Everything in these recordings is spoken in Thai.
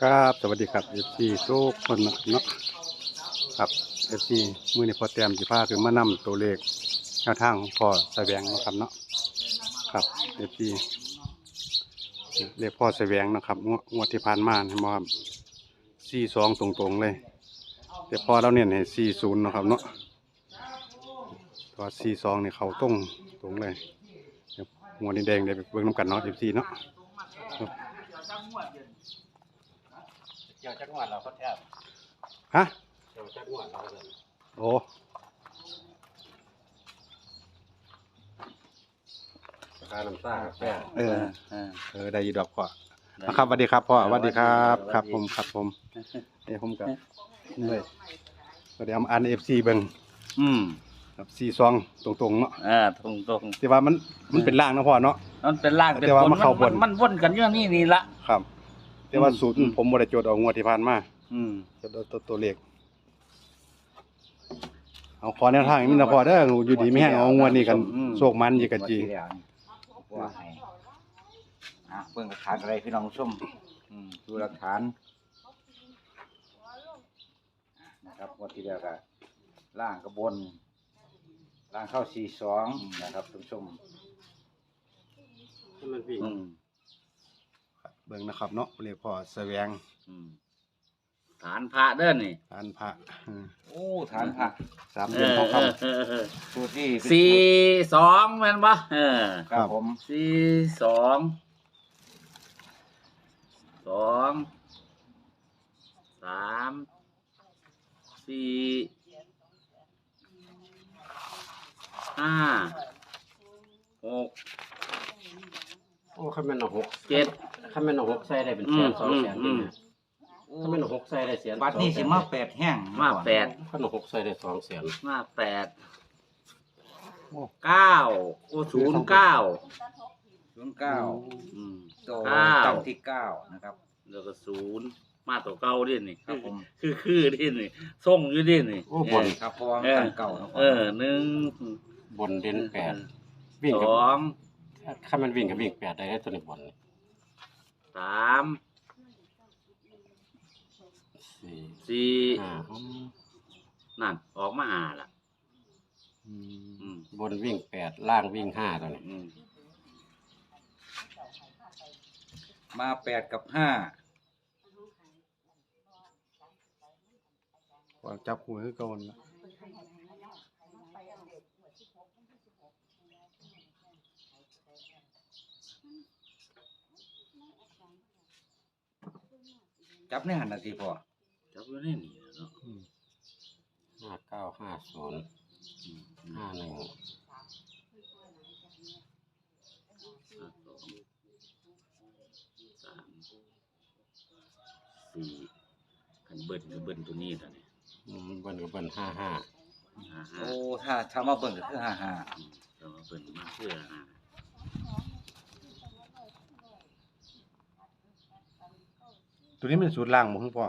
ครับสวัสดีครับเอฟซีทุกคนนะครับเนาะครับเอฟซีมือในพอเตรียมสิพาคือมานำตัวเลขแนวทางของพ่อแสวงนะครับเนาะครับเอฟซีเลขพ่อแสวงนะครับงวดงวดที่ผ่านมาเห็นบ่ครับสี่สองตรงๆเลยแต่พอเราเนี่ยให้สี่ศูนย์นะครับเนาะตัวสี่สองเนี่ยเขาตรงตรงเลยเดี๋ยวงวดนี้แดงเดี๋ยวไปเบิ่งน้ำกันเนาะเอฟซีเนาะ กี่ยวจักงหวัดเราก็แทบฮะเกี่ยวจักงหวัดเราเลยโอ้การน้ำตาแป้งเออเออได้อยีดอกพ่อนะครับสวัสดีครับพ่อสวัสดีครับครับ ผมครับผมเอ้ผมกับเลยก็เดี๋ยวเอาอันเอฟซีเบิ่งอืมครับซีซองตรงๆเนาะอ่าตรงตรงแต่ว่ามันมันเป็นล่างเนาะพ่อเนาะๆมันเป็นล่างเป็นแต่ว่าบนมาเข้าบนมันมันวนกันเรื่องนี้นี่ละครับ แต่ว่าอืมสูตรอืมผมบ่ได้จดเอางวดที่ผ่านมาอืมจะตัวตัวตัวเลขเอาขอแนวทางนี้นะพ่อเด้ออยู่ดีไม่ให้เอางวดนี้กันโชคมันยีกันจี ว่าให้อะเบิ่งหลักฐานอะไรพี่น้องผู้ชมอืมดูหลักฐานนะครับงวันที่แล้วก็ล่างกับบนล่างเข้าสี่สองนะครับท่านผู้ชมที่มันวิ่งอืม เบิ่งนะครับเนาะเลขพ่อแสวงอืมฐานพระเด้อนี่อันพระอืมโอ้ฐานพระสามเหลี่ยมทองคำเออเออเออสูตรที่สี่สองแม่นปะเออครับผม สี่สองสองสามสี่ห้าหกโอ้ข้าแม่นเอาหกเจ็ด ข้าแม่นเอาหกใส่ได้เป็นแสนอืมสองแสนอืนี่มนะข้าแม่นเอาหกใส่ได้แสนบัดนี้สิมาแปดแห้งมาแปดข้าเอาหกใส่ได้สองแสนมาแปดเก้าโอ้ศูนย์เก้าศูนย์เก้าอืมโตเก้า ตั้งที่เก้านะครับ แล้วก็ศูนย์มาตัวเก้าดินี่ครับผม คือคือดินี่ส่งอยู่ดินี่โอ้บน ครับเพราะว่าเออตั้งเก่านะคเอรับอหนึ่งบนเด่นแปดวิ่งสกับองข้าแม่นวิ่งกับวิ่งแปดได้ได้ตัวในบน สามสี่สี่ห้าอืมนั่น ออกมาหาละอืมอืมบนวิ่งแปดล่างวิ่งห้าตัวนี้อืมมาแปดกับห้าวางจับหัวคือเก่านั่นล่ะ จับในหันนาทีพอจับอยู่นี่นี่เนาะอืมห้าเก้าห้าศูนย์อืมอืมห้าหนึ่งห้าสองสามสี่กันเบิ้ลกับเบิ้ลตัวนี้ตัวนี้อืมเบิ้ลกับเบิ้ลห้าห้า ห้าห้าโอ้ถ้าถ้ามาเบิ่งก็คือห้าห้า อืมแต่ว่าเบิ้ลมาเพื่อห้า ตัวนี้มันสูตรล่างบ่คือพ่อ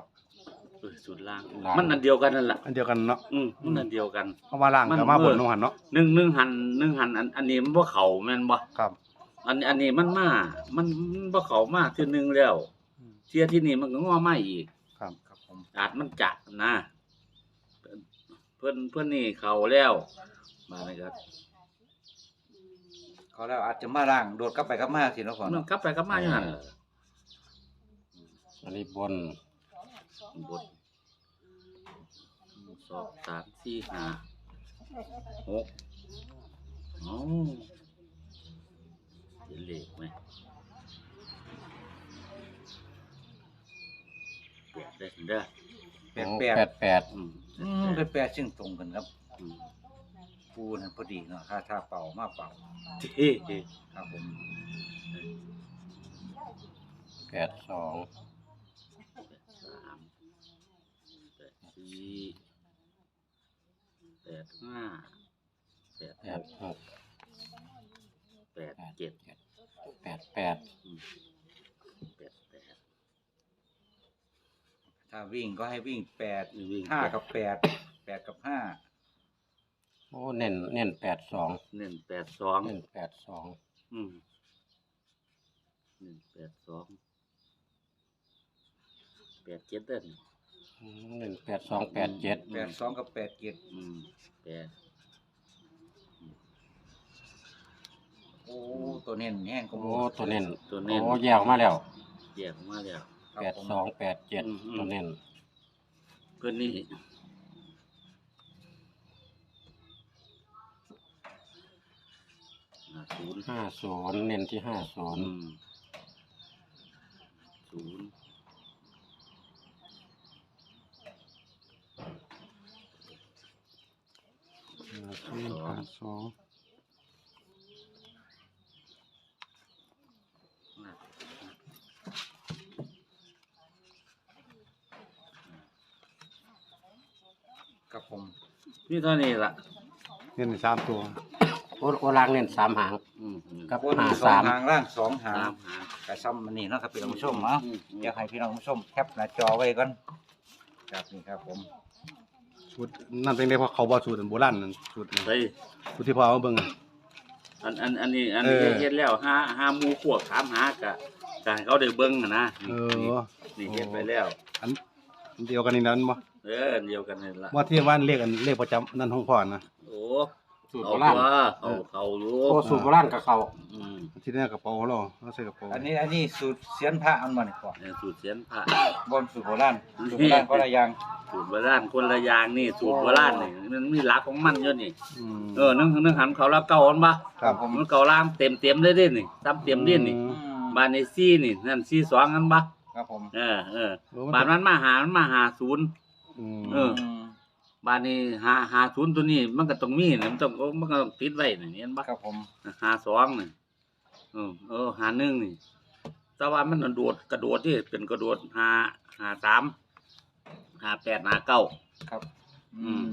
เออสุดล่าง มันอันเดียวกันนั่นแหละอันเดียวกันเนาะอืมมันอันเดียวกันเพราะว่าล่างมันกับมาบนเออลงหันเนาะหนึ่งหนึ่งหันหนึ่งหันอันอันนี้มันบ่เข่าแม่นบ่ครับ อันอันนี้มันมามันมันบ่เข้ามาเทื่อนึงแล้ว อืม เที่ยที่นี่มันก็งอมาอีก ครับครับผมอาจมันจัดนะ เพิ่นเพิ่นนี่เข้าแล้วมาเลยครับเขาแล้วอาจจะมาล่างโดดกลับไปกลับมาสิเนาะพ่อมันเนาะกลับไปกลับมาอยู่หั่น อันนี้บนบทสองสามสี่ห้าหกเอ้าเห็นเลขไหมแปดได้เด้อแปดแปดแปดแปดอืมอืมเป็นแปดซึ่งตรงกันครับอืมปูนั่นพอดีเนาะถ้าถ้าเป่ามาเป่าเฮ้เฮ้ครับผมแปดสอง สามแปด สี่แปดห้าแปดแปหดกหกแปดเจ็ดแปดแปดอืมแปดแปดถ้าวิ่งก็ให้วิ่งแปดวิ่งห้ากับแปดแปดกับห้าโอ้เน้นเน้นแปดสองหนึ่งแปดสองเน้นแปดสองอืมหนึ่งแปดสองแปดเจ็ดเด้ออื มเน้นแปดสองแปดเจ็ดแปดสองกับแปดเจ็ดอืมแปดโอ้ตัวเน้นแห้งก็โอ้ ตัวเน้นตัวเน้นโอ้แยกออกมาแล้วแยกออกมาแล้วแปดสองแปดเจ็ดอืมอืม ตัวเน้นเพื่อนนี่อ่าศูนย์ห้าศูนย์เน้นที่ห้าศูนอืย์มศูนย์ สี่ห้าสองกับผมนี่เท่านี้ละเน้นสามตัวโอโอลางเน้นสามหางอืมกับหาสองสามหางล่างสองหางสามหาง กระซ้ำมันนี่เนาะครับพี่น้องผู้ชมเนาะอืมอยากให้พี่น้องผู้ชมแคปหน้าจอไว้ก่อนครับนี่ครับผม สูตรนั่นเป็นได้เพราะเขาบ่สูตรอันโบราณนั่นสูตรนั่นเฮ้ยสูตรที่พ่อเอามาเบิ่งอะอันอันอันนี้อันนี้เออ เฮ็ดแล้วห้าห้าหมูขวบถามหากะกะให้เขาได้เบิ่งอะนะเอนี่อ นี่เฮ็ดไปแล้วอันอันเดียวกันนี่นั้นบ่เอออันเดียวกันนี่ละว่าที่ว่านเลขอันเลขประจำนั่นของพ่อนะโอ้ สูตรเอาโบราณว่าเขาเขาอยู่โอ้สูตรโบราณกับเขาอืมที่นี่กระเป๋าเราเราใส่กระเป๋าอันนี้อันนี้สูตรเสียนพระอันมันก่อนเออสูตรเสียนพระ บนสูตรโบราณสูตรโบราณก็ละอยางสูตรโบราณคนละอย่างนี่สูตรโบราณนี่มันมีหลักของมันอยู่นี่อืมเออนึงนึงหันเขาแล้วเก่าอันบ่ครับผมมันเก่าล่างเต็มเต็มๆเลยเด้นี่ซ้ำเต็มเด่นนี่อืมบ้านในซี่นี่นั่นซี่สองอันบ่ครับผม เออเออโอ้บ้านมันมาหามันมาหาศูนย์ อืมเออ บ้านนี้หาหาศูนย์ตัวนี้ มันก็ต้องมีนะมันต้องมันก็ต้องติดไว้นี่เห็นบ่ครับผมหาสองนี่เออเออหาหนึ่งนี่ แต่ว่ามันโดดกระโดดที่เป็นกระโดดหาหาสามหาแปดหาเก้าครับ อืม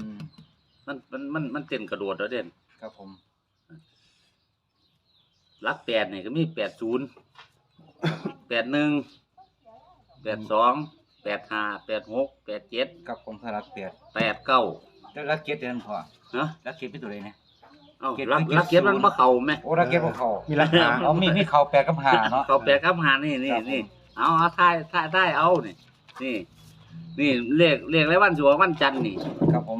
มันมันมันมันเต้นกระโดดแล้วเด่นครับผมลักแปดนี่ก็มีแปดศูนย์แปดหนึ่งแปดสอง แปดห้าแปดหกแปดเจ็ดครับผมถ้ารักเปียดแปดเก้าแล้วรักเก็ตเดือนพอเนาะรักเก็ตเป็นตัวไหนเนี่ย เอ้าเก็บลักเก็บลักเก็บมันศูนย์มาเข่าไหมโอ้รักเก็ตของเขามีราคาเอามีมีเขาแปดกับหาเนาะ เขาแปดข้ามหานี่นี่ครับผม นี่เอาเอาท่ายท่ายท่ายเอานี่นี่นี่เลขเลขไรวันสัววันจันทร์นี่ครับผม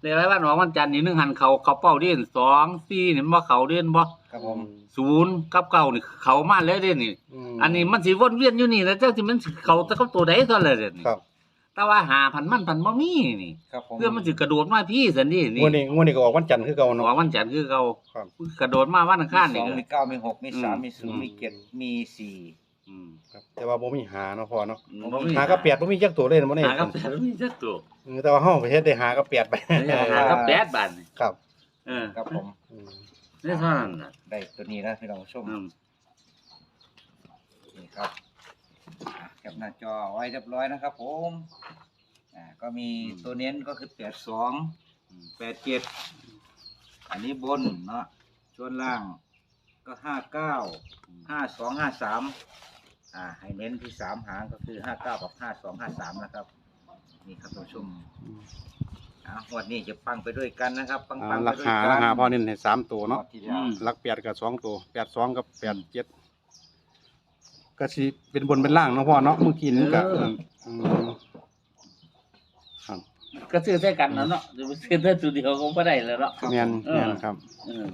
เลขไรวันหัววันจันทร์นี่หนึ่งหันเขาเขาเป้าเด่นสองสี่นี่มันบ่เขาเด่นบ่ครับผม ศูนย์กับเก้านี่เขามาแล้วเด่นนี่ มอันนี้มันสิวนเวียนอยู่นี่นะเจ้าสิมันสิเขาแตะเขาตัวใดเท่านั้นเด่นนี่ครับ แต่ว่าหาพันมันพันบ่มีนี่ ครับผมเพื่อมันสิกระโดดมาพี่สันนี่งนี่วดนี้งวดนี้ก็ออกวันจันทร์คือเก่าหัเนาะววันจันทร์คือเขาครับ กระโดดมาวันอังคารมีนี่สองก็มีเก้ามีหกมีสามอืมมีศูนย์มีเจ็ดมีสี่อืมครับแต่ว่าบ่มีหาเนาะพ่อเนาะบ่มีหากับแปดบ่มีจักตัวเลยบ่ได้หากับแปดบ่มีจักตัวเออแต่ว่าเฮาไปเฮ็ดได้หากับแปดไป หากับแปดบาทนี่ครับเออ ครับผมอืม นี่เท่านั้นน่ะได้ตัวนี้นะพี่น้องผู้ชมอืมนี่ครับอะแคปหน้าจอไว้เรียบร้อยนะครับผมอ่าก็มีตัวเน้นก็คือแปดสองแปดเจ็ดอันนี้บนเนาะส่วนล่างก็ห้าเก้าห้าสองห้าสามอ่าให้เน้นที่สามหางก็คือห้าเก้ากับห้าสองห้าสามนะครับนี่ครับท่านผู้ชม อะงวันนี้จะปังไปด้วยกันนะครับ ปังอ่าปังไปราด้วยคากันราคาพ่อเน้นให้สามตัวเนาะงวดที่แล้วหลักแปดกับสองตัวแปดสองกับแปดเจ็ดก็สิเป็นบนเป็นล่างเนาะพ่อเนาะเมื่อกี้นี่ก็อืมอืมครับก็ซื้อใส่กันแล้วเนาะจะไปซื้อได้ตัวเดียวก็บ่ได้แล้วเนาะ แม่นเออ แม่นครับ เออ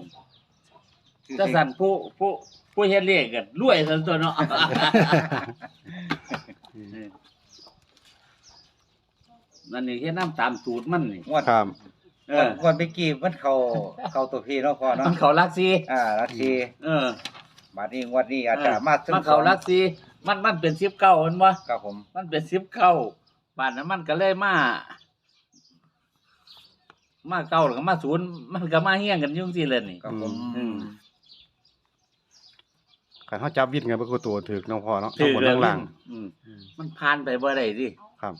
ถ้าสั่นผู้ผู้ผู้เฮ็ดเลขก็รวยซั่นตัวเนาะเออ นั่นนี่เฮ็ดน้ำตามสูตรมันนี่งวดครับ เองวดองวดเมื่อกี้มันเข้าเข้าตัวพี่เนาะพ่อเนาะมันเขารักซีอ่าลักซีเออ บาดนี้งวดนี้อาจจะมาถึงมันเขารักซีมันมันเป็น19มันบ่ครับผม มันเป็น19บาดนั้นมันก็เลยมามาเก้าแล้วก็มาศูนย์มันก็มาเฮี้ยงกันอยุ่จังซี่เลยนี่ครับผมอืมการเขาจับวิทย์ไงเป็นตัวถือเนาะพ่อเนาะถืทั้งอบนเรื่ทั้งล่างอืมมันผ่านไปบ่ได้ดิครับ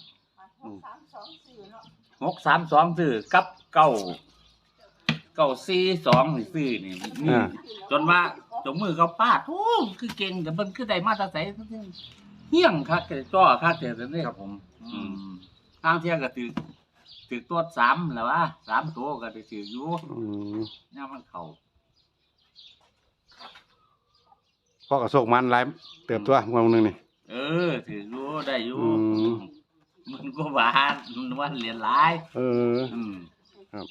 หกสามสองซื้อกับเก้าเก้าสี่สองนี่ซื้อนี่นี่อ่า จนว่าจงมือเขาปาดโอ้คือเก่งแต่มันคือได้มาตราใสเฮี้ยงคักแต่จ้อคักแต่เนี่ยครับผม อืมทางเที่ยก็ถือถือตัวสามแล้วว่าสามตัวก็ได้ถืออยู่อืมเนี่ยมันเข่าพ่อกับโศกมันหลายเติบตัวงวดหนึงนี่ เออถืออยู่ได้อยู่อืม มันก็บาทมันว่าเหรียญหลาย เออ อืมครับ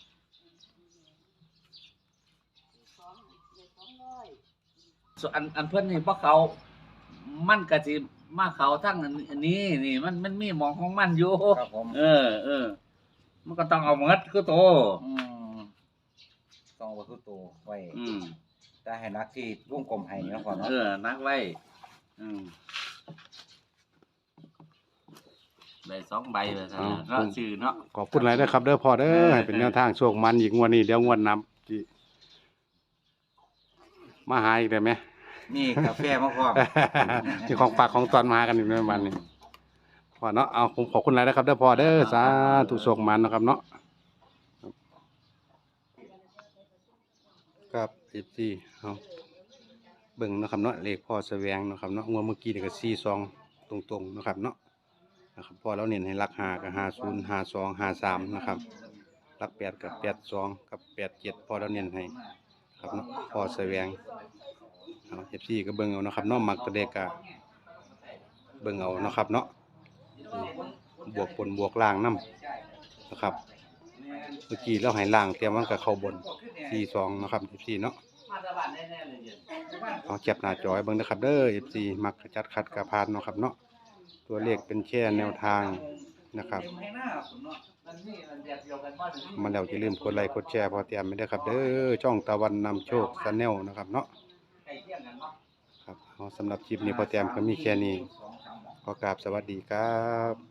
ส่วนอันอันเพิ่นนี่พวกเขา มันก็สิมาเขาทั้งอันอันนี้นี่ มันมันมีหมองของมันอยู่ ครับผมเออ เออ มันก็ต้องเอาหมดคือโต อืมต้องวัตถุโตไว้อืมได้ให้นักที่วงกลมให้เนาะพ่อเนาะ เออ นักไว้ อืม ได้สองใบเลยนะเอาเนาะชื่อเนาะขอบคุณหลายนะครับเด้อพ่อเด้อให้เป็นแนวทางโชคมันอีกงวดนี้เดี๋ยวงวดนำที่มาหาอีกได้ไหมนี่กาแฟมาพร้อมที่ของฝากของตอนมากันอีกในวันนี้พอเนาะเอาผมขอบคุณหลายนะครับเด้อพ่อเด้อสาธุโชคมันนะครับเนาะครับเอฟซีเอาเบิ่งเนาะครับเนาะเลขพ่อแสวงเนาะครับเนาะงวดเมื่อกี้นี่ก็สี่สองตรงๆเนาะครับเนาะ นะครับพอเราเน้นให้รักหากับหาศูนย์หาสองหาสามนะครับรักแปดกับแปดสองกับแปดเจ็ดพอเราเน้นให้ครับเนาะพอแสวงเอาเอฟซีก็เบิ่งเอานะครับเนาะมักตัวเดกก็เบิ่งเอานะครับเนาะบวกบนบวกล่างนํนะครับ เมื่อกี้เราให้ล่างเตรียมมันก็เข้าบน42นะครับ FC เนาะเอาแคปหน้าจอให้เบิ่งนะครับเด้อ FC มักจัดขัดกระพานเนาะครับเนาะ ตัวเลขเป็นแค่แนวทางนะครับ มันแล้วจะลืมกดไลค์กดแชร์พอเตรียมไม่ได้ครับ เด้อช่องตะวันนำโชคชาแนลนะครับเนาะครับเอาสำหรับคลิปนี้พอเตียมก็มีแค่นี้ขอกราบสวัสดีครับ